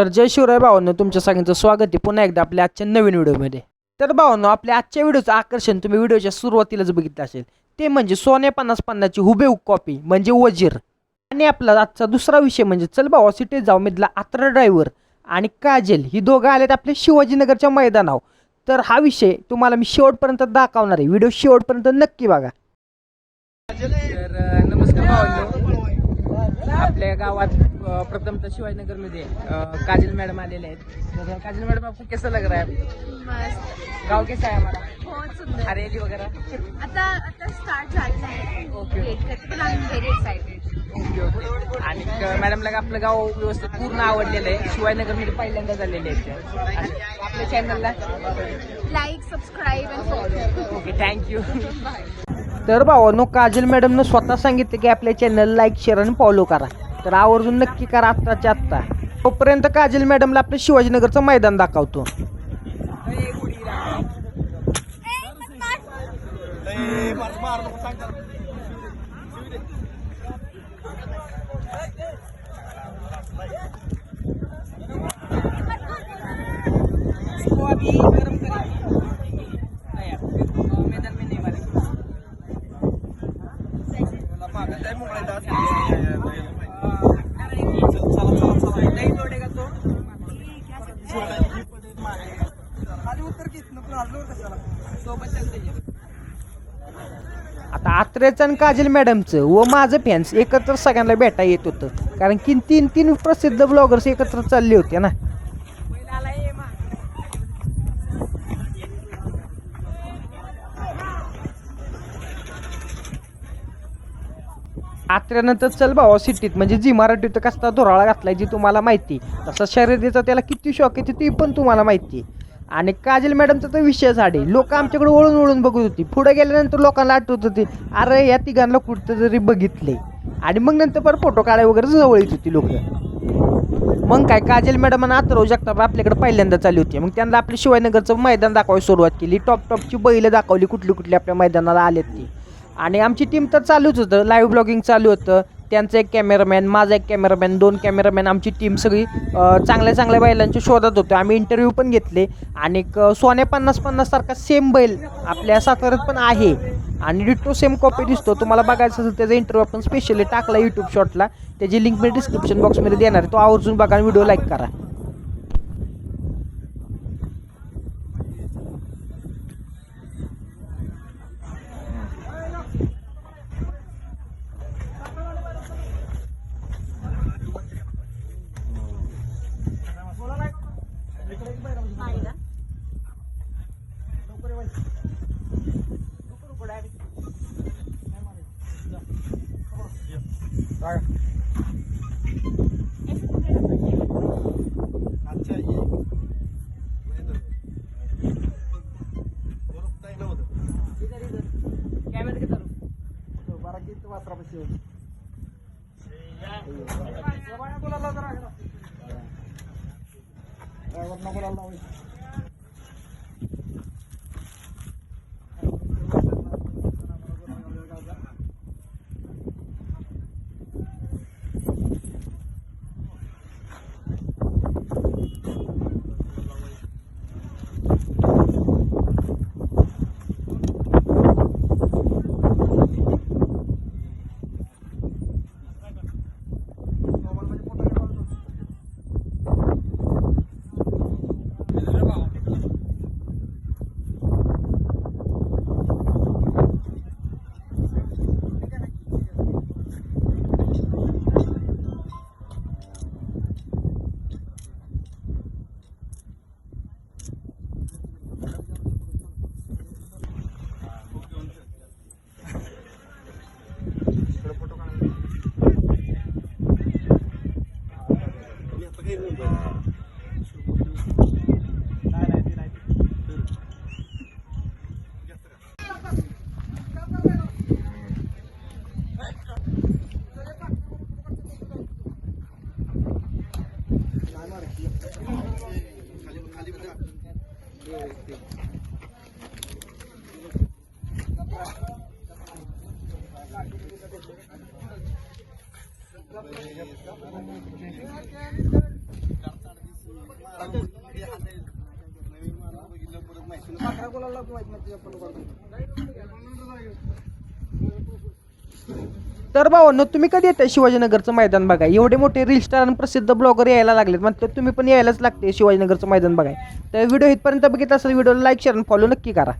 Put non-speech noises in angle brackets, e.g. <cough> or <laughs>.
तर जय शिवराय भावांनो तुमच्या सगळ्यांचं स्वागत आहे. पुन्हा एकदा आपल्या आजच्या नवीन व्हिडिओमध्ये. तर भावांनो आपल्या आजच्या व्हिडिओचं आकर्षण तुम्ही व्हिडिओच्या सुरुवातीलाच बघितलं असेल. ते म्हणजे सोने पन्नास पन्नाची हुबेहूब कॉपी म्हणजे वजीर. आणि आपला आजचा दुसरा विषय म्हणजे चल भावा सिटीत जाऊ मधला आत्रा ड्रायव्हर आणि काजल. ही दोघं आलेत आपल्या शिवाजीनगरच्या मैदानावर. तर हा विषय तुम्हाला मी शेवटपर्यंत दाखवणार आहे. व्हिडिओ शेवटपर्यंत नक्की बघा. तर नमस्कार भावांनो. आपल्या गावात प्रथमतः शिवाजीनगरमध्ये काजल मॅडम आलेले आहेत. तर काजल मॅडम आपको कैसा लग रहा है मस्त. गाव कैसा है हमारा बहुत सुंदर. हरियाली वगैरह आता आता स्टार्ट झालेलं आहे ओके. Wait करते, पण आम्ही व्हेरी एक्साइटेड ओके ओके. आणि क- मॅडमला आपलं गाव व्यवस्थित पूर्ण आवडलेलं आहे. शिवाजीनगरमध्ये पहिल्यांदा झालेले आहेत. आणि आपल्या चॅनलला like subscribe and follow okay thank you <laughs> तर भावानो काजल मॅडमनं स्वतः सांगितलं की आपल्या चॅनल लाईक शेअर आणि फॉलो करा. तर आवर्जून नक्की करा आत्ताच्या आत्ता. तोपर्यंत काजल मॅडमला आपलं शिवाजीनगरचं मैदान दाखवतो. आता आत्रेचं आणि काजल मॅडमचं व माझं फॅन्स एकत्र सगळ्यांना भेटा येत होतं. कारण की तीन तीन प्रसिद्ध ब्लॉगर्स एकत्र चालले होते ना. आत्र्यानंतर चल भावा सिटीत. म्हणजे जी मराठीत कसला धोराळा घातलाय जी तुम्हाला माहिती. तसा शर्यतीचा त्याला किती शॉक येते ती पण तुम्हाला माहिती. आणि काजल मॅडमचा तर विषय झाडे. लोक आमच्याकडे वळून वळून बघत होती. पुढे गेल्यानंतर लोकांना आठवत होती अरे या तिघांना कुठं तरी बघितले. आणि मग नंतर पण फोटो काढाय वगैरे जवळ येत होती लोक. मग काय काजल मॅडम आणि अथर्व जगताप आपल्याकडे पहिल्यांदा चालली होती. मग त्यांना आपल्या शिवाजीनगरचं मैदान दाखवायला सुरुवात केली. टॉप टॉपची बैलं दाखवली कुठली कुठली आपल्या मैदानाला आलेत ती. आणि आमची टीम तर चालूच होतं. लाईव्ह ब्लॉगिंग चालू होतं. त्यांचं एक कॅमेरामॅन माझा एक कॅमेरामॅन दोन कॅमेरामॅन आमची टीम सगळी चांगल्या चांगल्या बैलांच्या शोधात होतो. आम्ही इंटरव्ह्यू पण घेतले. आणि सोने पन्नास पन्नास सारखा सेम बैल आपल्या साताऱ्यात पण आहे. आणि डिट्टो सेम कॉपी दिसतो. तुम्हाला बघायचं असेल त्याचा इंटरव्ह्यू आपण स्पेशली टाकला यूट्यूब शॉटला त्याची लिंक मी डिस्क्रिप्शन बॉक्समध्ये देणार आहे. तो आवर्जून बघा आणि व्हिडिओ लाईक करा. আর আচ্ছা मात्रा पैसे होती बोलायला लागतो माहिती आपण तर भावांनो तुम्ही कधी येताय शिवाजीनगरचं मैदान बघा एवढे मोठे रील स्टार आणि प्रसिद्ध ब्लॉगर यायला लागलेत म्हणतात तुम्ही पण यायलाच लागते शिवाजीनगरचं मैदान बघाय. तर व्हिडिओ इथपर्यंत बघितला असेल व्हिडिओला लाईक शेअर आणि फॉलो नक्की करा.